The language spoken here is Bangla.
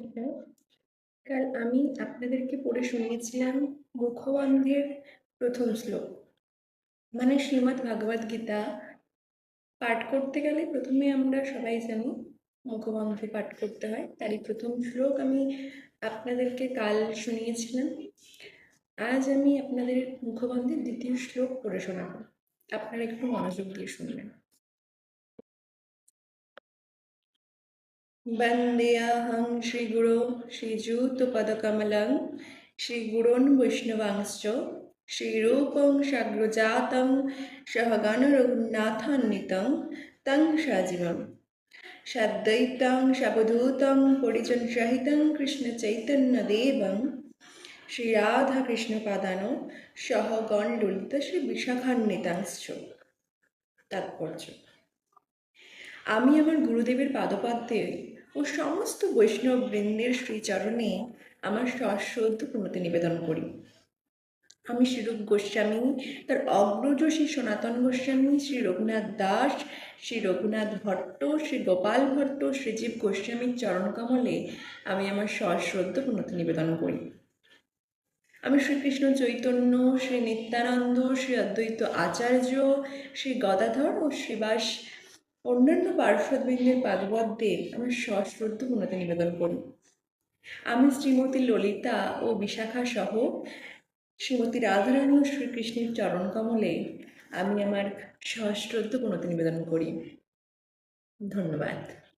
নমস্কার কাল আমি আপনাদেরকে পড়ে শুনিয়েছিলাম মুখবন্ধের প্রথম শ্লোক। মানে শ্রীমদ্ ভাগবত গীতা পাঠ করতে গেলে প্রথমে আমরা সবাই জানি মুখবন্ধে পাঠ করতে হয়। তারই প্রথম শ্লোক আমি আপনাদেরকে কাল শুনিয়েছিলাম। আজ আমি আপনাদের মুখবন্ধের দ্বিতীয় শ্লোক পড়ে শোনাবো। আপনারা একটু মনোযোগ দিয়ে শুনবেন। वन्देऽहं श्रीगुरो श्रीजूतपदकमलं श्रीगुरोन् वैष्णवांश्च श्रीरूपं साग्रजातं सहगणरघुनाथान्वितं तं सजीवं सद्वैतं सवधूतं परिजनसहितं कृष्णचैतन्यदेवं শ্রীরাধাকৃষ্ণপাদানো সহগণ ললিত শ্রী বিশাখান্বিতাংশ তাৎপর্য আমি আমার গুরুদেবের পাদপাদ্যে ও সমস্ত বৈষ্ণব বৃন্দের শ্রীচরণে আমার সশ্রদ্ধ প্রণতি নিবেদন করি। আমি শ্রীরূপ গোস্বামী, তার অগ্রজ শ্রী সনাতন গোস্বামী, শ্রী রঘুনাথ দাস, শ্রী রঘুনাথ ভট্ট, শ্রী গোপাল ভট্ট শ্রীজীব গোস্বামীর চরণকমলে আমি আমার সশ্রদ্ধ প্রণতি নিবেদন করি। আমি শ্রীকৃষ্ণ চৈতন্য, শ্রী নিত্যানন্দ, শ্রী অদ্বৈত আচার্য, শ্রী গদাধর ও শ্রীবাস অন্যান্য পার্শ্বদবৃন্দের পাদপদ্মে আমি সশ্রদ্ধ গুণতে নিবেদন করি। আমি শ্রীমতী ললিতা ও বিশাখা সহ শ্রীমতী রাধারানী ও শ্রীকৃষ্ণের চরণ কমলে আমি আমার সশ্রদ্ধ গুণতে নিবেদন করি। ধন্যবাদ।